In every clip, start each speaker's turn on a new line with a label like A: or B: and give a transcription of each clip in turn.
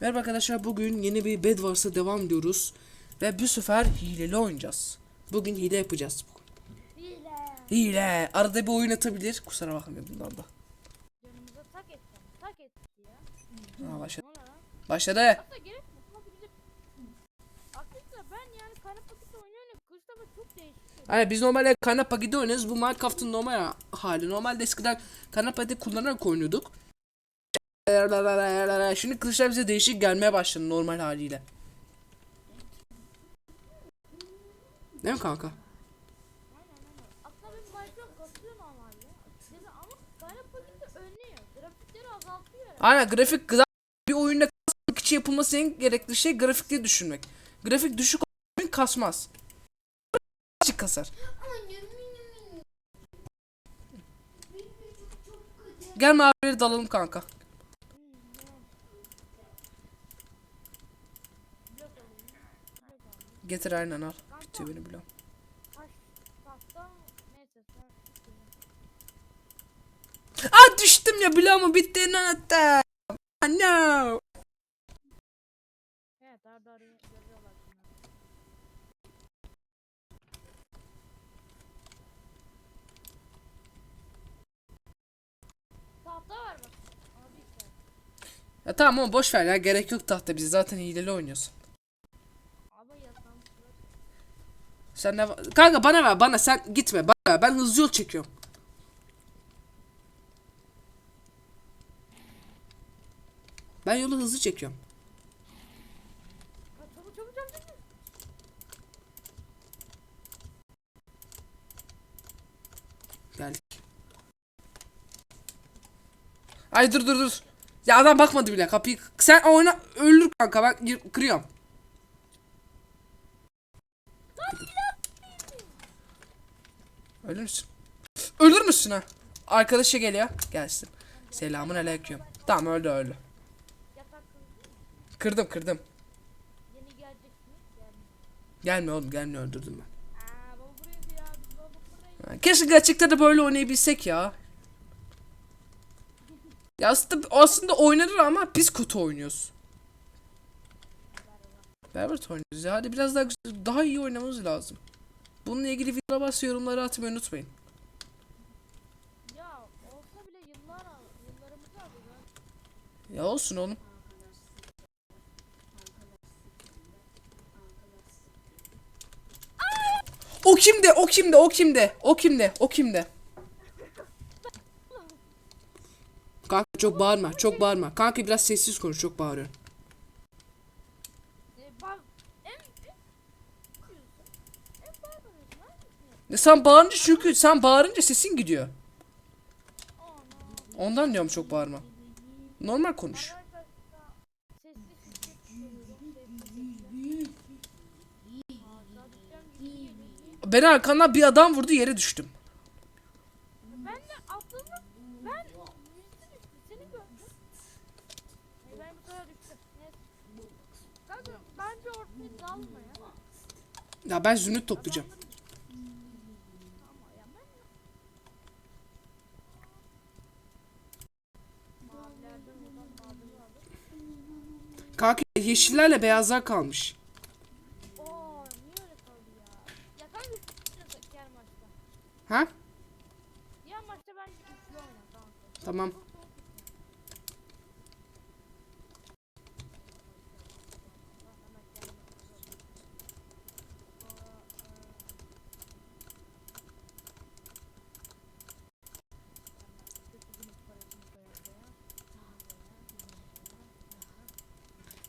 A: Merhaba arkadaşlar bugün yeni bir Bed Wars'a devam ediyoruz. Ve bu sefer hileli oynayacağız. Bugün hile yapacağız.
B: Hile.
A: Hile. Arada bir oyun atabilir. Kusura bakmayın bundan da.
B: Canımıza tak etti ya.
A: Ha, başladı. Başladı.
B: Hatta gerek.
A: Hani biz normalde kana paketi oynuyoruz. Bu Minecraft'ın normal hali. Normalde eskiden kana paketi kullanarak oynuyorduk. Şimdi kılıçlar bize değişik gelmeye başladı normal haliyle. Değil mi kanka?
B: Aynen
A: grafik güzel bir oyunda kasmak için yapılması en gerekli şey grafikleri düşürmek. Grafik düşük oyun kasmaz. Açık kasar. Gel mavileri dalalım kanka. Getir aynen al. Bitiyor
B: neyse. sen-
A: Aa düştüm ya bloğumu bitti hatta. No.
B: Görüyorlar bunları. Tahta var bak.
A: Ya tamam ama boş ver ya gerek yok tahta biz zaten hileli oynuyoruz. Sen ne Kanka bana ver bana sen gitme bana ver ben hızlı yol çekiyorum. Ben yolu hızlı çekiyorum. Geldik. Ay dur dur dur. Ya adam bakmadı bile kapıyı. Sen oyna ölür kanka ben kırıyorum. Ölür müsün? Ölür müsün ha? Arkadaşı geliyor. Gelsin. Selamun aleyküm. Tamam öldü öldü. Kırdım kırdım.
B: Gelmiyor
A: oğlum gelmiyor öldürdüm ben. Ha, Keşke gerçekten de böyle oynayabilsek ya. Ya aslında, aslında oynanır ama biz kötü oynuyoruz. Berbat oynuyoruz ya. Hadi biraz daha daha iyi oynamamız lazım. Bununla ilgili videolara varsa yorumlara atmayı unutmayın.
B: Ya olsa bile yıllar al. Yıllarımızı alıyor.
A: Ya olsun oğlum. O kimde? O kimde? O kimde? O kimde? O kimde? Kanka çok bağırma, çok bağırma. Kanka biraz sessiz konuş, çok bağırıyor.
B: E, bak. En en. En bağırmıyorsun lan.
A: Ya Sen bağırınca çünkü sen bağırınca sesin gidiyor. Ondan diyorum çok bağırma. Normal konuş. Beni arkandan bir adam vurdu yere düştüm.
B: Ben de atladım. Ben yüzü düştü. Seni gördüm. Ben bu sefer düştüm. Neyse. Kanka bence ortaya dalma ya.
A: Ya ben zümrüt toplayacağım.
B: Ama ya ben Mavilerden buradan mavileri alır.
A: Kanka yeşillerle beyazlar kalmış.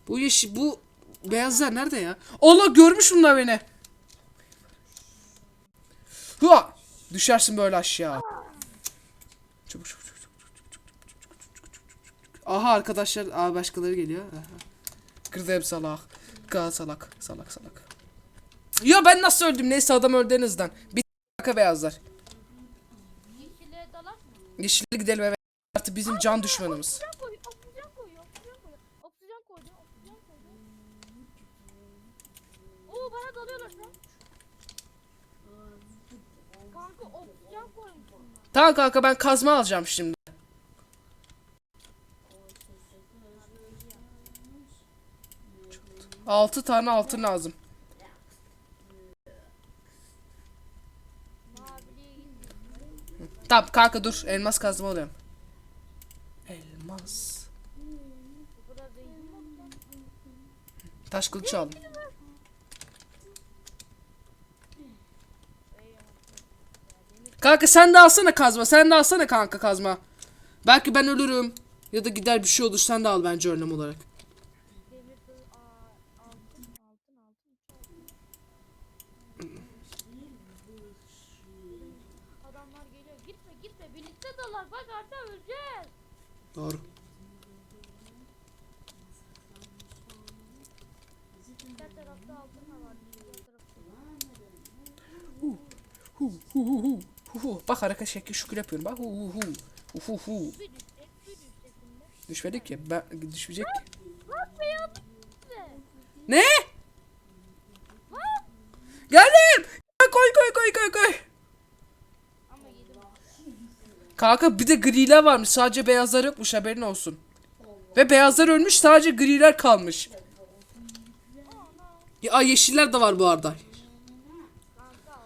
A: Bu yeşil bu beyazlar nerede ya? Allah görmüş bunlar beni. Hua! Düşersin böyle aşağı. Çabuk çabuk çabuk. Aha arkadaşlar, aa başkaları geliyor. Aha. Salak. Ka salak, salak salak. Ya ben nasıl öldüm? Neyse adam öldü en azından. Bir dakika beyazlar.
B: Yeşile
A: gidelim evet. Artık bizim can düşmanımız. Tamam kanka ben kazma alacağım şimdi. 6 tane altın lazım. Tamam kanka dur elmas kazma alıyorum. Elmas. Taş kılıç aldım. Kanka sen de alsana kazma. Sen de alsana kanka kazma. Belki ben ölürüm. Ya da gider bir şey olur sen de al bence önlem olarak. Doğru.
B: Da var. Diğer tarafta.
A: Hu hu. Bak hareket şekli şükür yapıyorum. Bak hu hu hu. Hu hu hu. Düşmedik ki. Ben düşmeyecek ki. Ne? Geldim. Koy koy koy koy koy. Kanka bir de griler varmış. Sadece beyazlar yokmuş haberin olsun. Ve beyazlar ölmüş sadece griler kalmış. Ya yeşiller de var bu arada.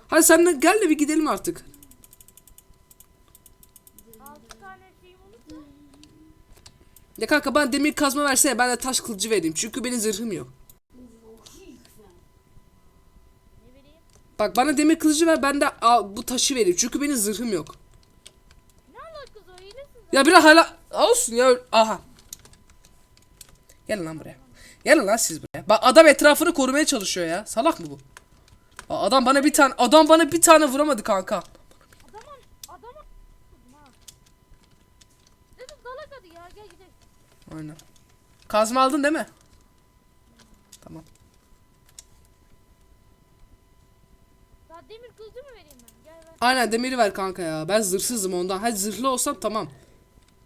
A: Hadi sen de gel de bir gidelim artık.
B: altı tane şeyim olursa.
A: Ya kanka bana demir kazma versene ben de taş kılıcı vereyim. Çünkü benim zırhım yok. Bak bana demir kılıcı ver ben de al, bu taşı vereyim. Çünkü benim zırhım yok. Ya biraz hala olsun ya. Aha. Gelin lan buraya. Gelin lan siz buraya. Bak adam etrafını korumaya çalışıyor ya. Salak mı bu? Aa, Adam bana bir tane adam bana bir tane vuramadı kanka.
B: Adama adama ha. Dedim dalak hadi ya gel gidelim.
A: Aynen. Kazma aldın değil mi? Tamam.
B: Daha demir kılıcı mı vereyim ben? Gel ver.
A: Aynen demiri ver kanka ya. Ben zırhsızım ondan. Hadi zırhlı olsam tamam.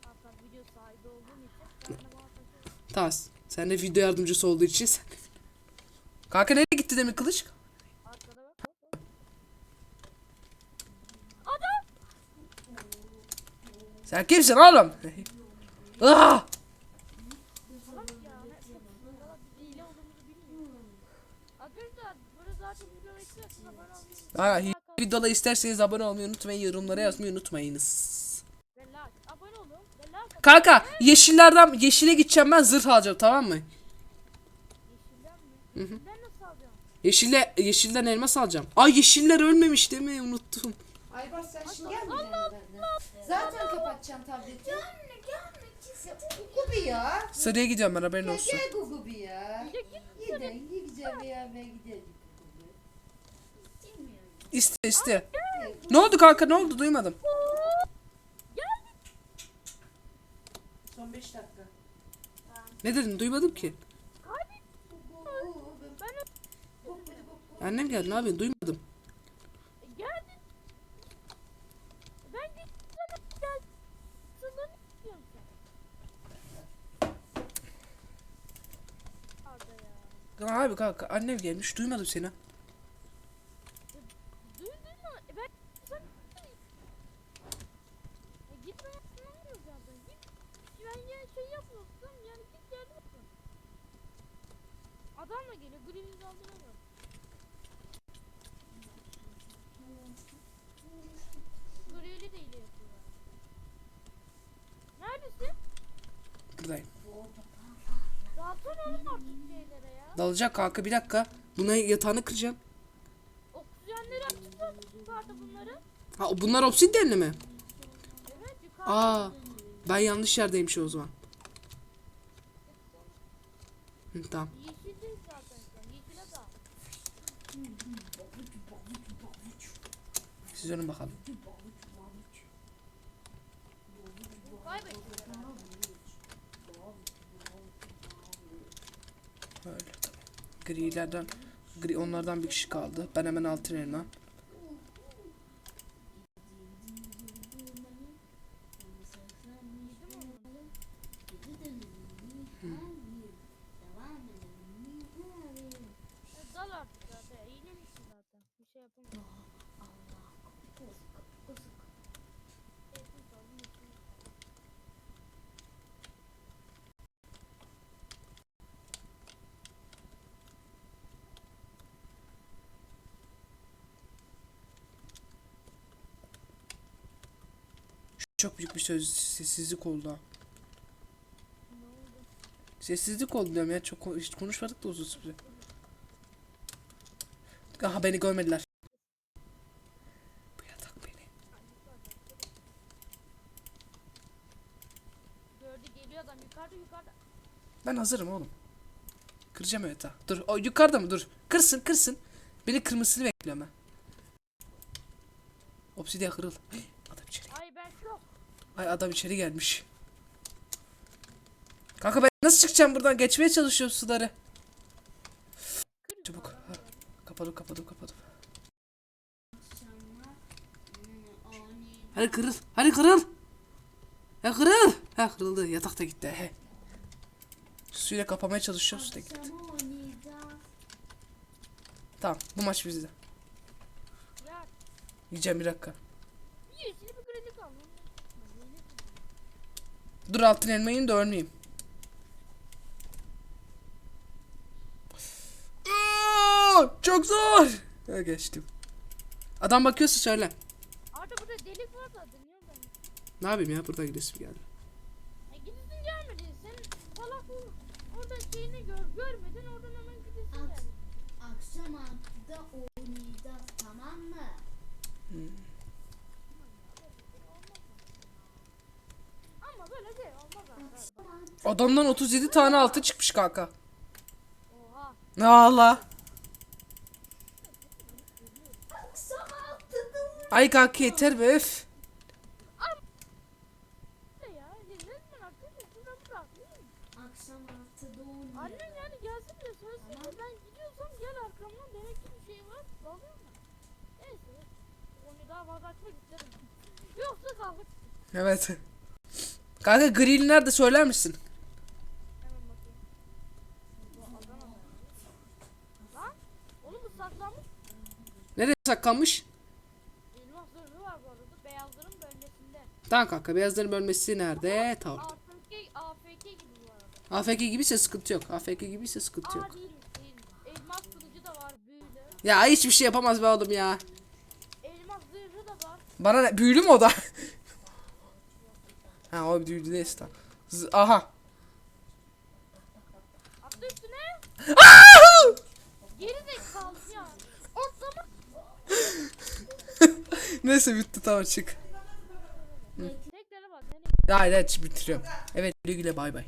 B: Hatta video sahibi olduğum için sen de.
A: Sen video yardımcısı olduğu için sen. Kanka nereye gitti demir kılıç? Sen kimsin oğlum? Ah!
B: Salak ya. Ne salak biz hile olduğumuzu bilmiyor. Arkadaşlar böyle zaten olmayı
A: Ha, videoda isterseniz abone olmayı unutmayın. Yorumlara yazmayı unutmayınız. Kanka yeşillerden yeşile gideceğim ben zırh alacağım tamam mı? Yeşille yeşilden elmas alacağım. Ay yeşiller ölmemiş değil mi? Unuttum.
C: Aybars sen şimdi gelmeyeceksin. Zaten kapatacağım tableti. Gelme gelme. Gugubi ya.
A: Sarıya gidiyorum ben haberin olsun.
C: gel Gugubi ya.
B: Ya git
C: Gidelim gideceğim beraber gidelim.
A: İste iste. Ne oldu kanka ne oldu duymadım.
C: Son 5 dakika.
A: Ne dedin duymadım ki. Annem geldi ne yapıyorsun duymadım. Abi kanka annem gelmiş duymadım seni.
B: Duydun mu? E ben sen e gitme yapmıyor zaten. Git. Ben yani şey yapmıyorsam yani git yardım et. Adamla geliyor. Green'i kaldıramıyor. Green'i de ile yapıyorlar. Neredesin?
A: Buradayım.
B: Dalsana oğlum artık şeylere ya.
A: Dalacak kanka bir dakika. Buna yatağını kıracağım.
B: Oksijenleri açıp da yukarıda bunları.
A: Ha bunlar obsidianli mi?
B: Evet yukarıda.
A: Aa ben yanlış yerdeymişim o zaman. Hı, tamam.
B: Yeşildeyiz zaten sen. Yeşile dal.
A: Önün bakalım. Böyle tamam. Grilerden gri onlardan bir kişi kaldı. Ben hemen altın elma.
B: E, Dal artık zaten. İyilemişsin zaten. Bir şey yapamıyorum. Eğitim saldım, eğitim saldım.
A: Çok büyük bir söz sessizlik oldu. Sessizlik oldu diyorum ya çok hiç konuşmadık da uzun süre. Aha beni görmediler. Bu yatak beni.
B: Gördü geliyor adam yukarıda yukarıda.
A: Ben hazırım oğlum. Kıracağım evet ha. Dur o yukarıda mı dur. Kırsın kırsın. Beni kırmasını bekliyorum ben. Obsidian kırıl. Hey, Adam içeri.
B: Ay ben şok.
A: Ay adam içeri gelmiş. Kanka ben nasıl çıkacağım buradan? Geçmeye çalışıyorum suları. Çabuk. Ha, Kapadım kapadım kapadım. Hadi kırıl. Hadi kırıl. Ya kırıl. Ha kırıldı. Yatak da gitti. He. Suyla kapamaya çalışıyorum. Su da gitti. Tamam bu maç bizde. Yiyeceğim bir dakika.
B: yeşil bir kredi kaldı.
A: Dur altın elma yiyeyim de ölmeyeyim. Aa, Çok zor. Ha, geçtim. Adam bakıyorsa söyle.
B: Arda burada delik var zaten. Niye oradan?
A: Ne yapayım ya burada gidesim geldi.
B: E gidesin gelmedi. Sen salak ol. Orada şeyini gör, görmedin oradan hemen gidesin geldi.
C: Akşam altıda oynayacağız tamam mı?
B: Ama böyle şey olmaz Arda.
C: Akşam altı-
A: Adamdan 37 tane altın çıkmış kanka.
B: Oha.
A: Ne Allah. Ay kanka yeter be öf.
B: Şey.
A: Evet. Kanka grill nerede söyler misin? Nereye saklanmış?
B: Elmas zırhı var bu arada. Beyazların bölgesinde.
A: Tamam kanka beyazların bölmesi nerede? Tamam.
B: AFK, AFK gibi bu arada.
A: AFK gibiyse sıkıntı yok. AFK gibiyse sıkıntı yok.
B: Aa değil, değil. Elmas kılıcı da var büyülü.
A: Ya hiçbir şey yapamaz be oğlum ya.
B: Elmas zırhı da var.
A: Bana ne? Büyülü mü o da? ha o büyülü neyse tamam. Z- Aha.
B: Atla üstüne. Geri de kaldı ya. Atlama.
A: Neyse bitti tamam çık.
B: Tekrar bak.
A: Hayır evet bitiriyorum. Evet güle güle bay bay.